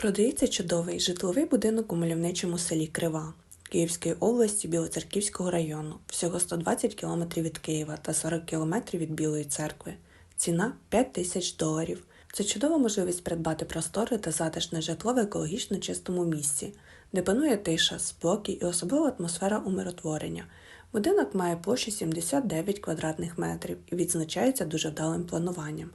Продається чудовий житловий будинок у мальовничому селі Крива Київської області Білоцерківського району, всього 120 км від Києва та 40 км від Білої церкви. Ціна 5 тисяч доларів. Це чудова можливість придбати просторе та затишне житло в екологічно чистому місці, де панує тиша, спокій і особлива атмосфера умиротворення. Будинок має площу 79 квадратних метрів і відзначається дуже вдалим плануванням.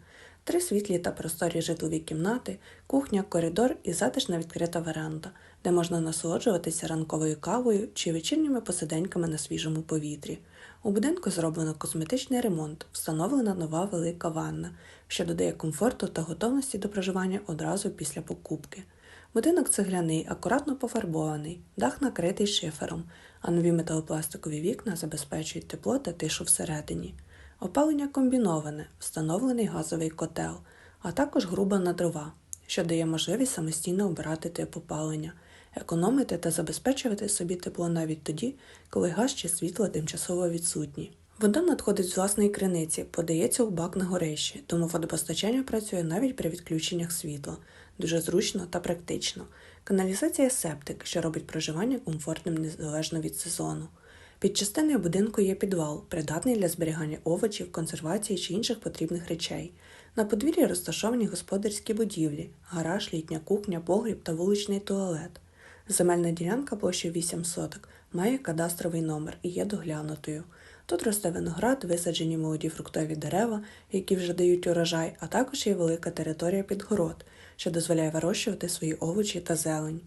Три світлі та просторі житлові кімнати, кухня, коридор і затишна відкрита веранда, де можна насолоджуватися ранковою кавою чи вечірніми посиденьками на свіжому повітрі. У будинку зроблено косметичний ремонт, встановлена нова велика ванна, що додає комфорту та готовності до проживання одразу після покупки. Будинок цегляний, акуратно пофарбований, дах накритий шифером, а нові металопластикові вікна забезпечують тепло та тишу всередині. Опалення комбіноване, встановлений газовий котел, а також груба на дрова, що дає можливість самостійно обирати тип опалення, економити та забезпечувати собі тепло навіть тоді, коли газ чи світло тимчасово відсутні. Вода надходить з власної криниці, подається у бак на горищі, тому водопостачання працює навіть при відключеннях світла, дуже зручно та практично. Каналізація септик, що робить проживання комфортним незалежно від сезону. Під частиною будинку є підвал, придатний для зберігання овочів, консервації чи інших потрібних речей. На подвір'ї розташовані господарські будівлі, гараж, літня кухня, погріб та вуличний туалет. Земельна ділянка площею 8 соток має кадастровий номер і є доглянутою. Тут росте виноград, висаджені молоді фруктові дерева, які вже дають урожай, а також є велика територія під город, що дозволяє вирощувати свої овочі та зелень.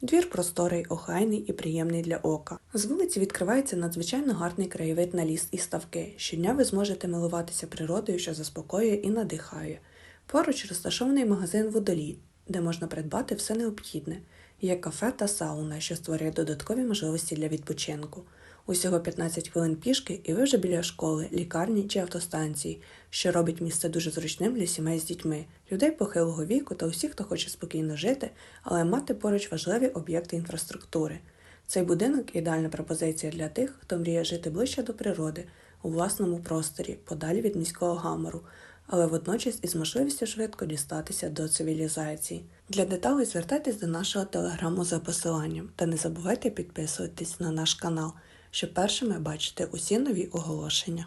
Двір просторий, охайний і приємний для ока. З вулиці відкривається надзвичайно гарний краєвид на ліс і ставки. Щодня ви зможете милуватися природою, що заспокоює і надихає. Поруч розташований магазин водолій, де можна придбати все необхідне. Є кафе та сауна, що створює додаткові можливості для відпочинку. Усього 15 хвилин пішки, і ви вже біля школи, лікарні чи автостанції, що робить місце дуже зручним для сімей з дітьми, людей похилого віку та усіх, хто хоче спокійно жити, але мати поруч важливі об'єкти інфраструктури. Цей будинок ідеальна пропозиція для тих, хто мріє жити ближче до природи, у власному просторі, подалі від міського гамору, але водночас із можливістю швидко дістатися до цивілізації. Для деталей звертайтесь до нашого телеграму за посиланням та не забувайте підписуватись на наш канал щоб першими бачити усі нові оголошення.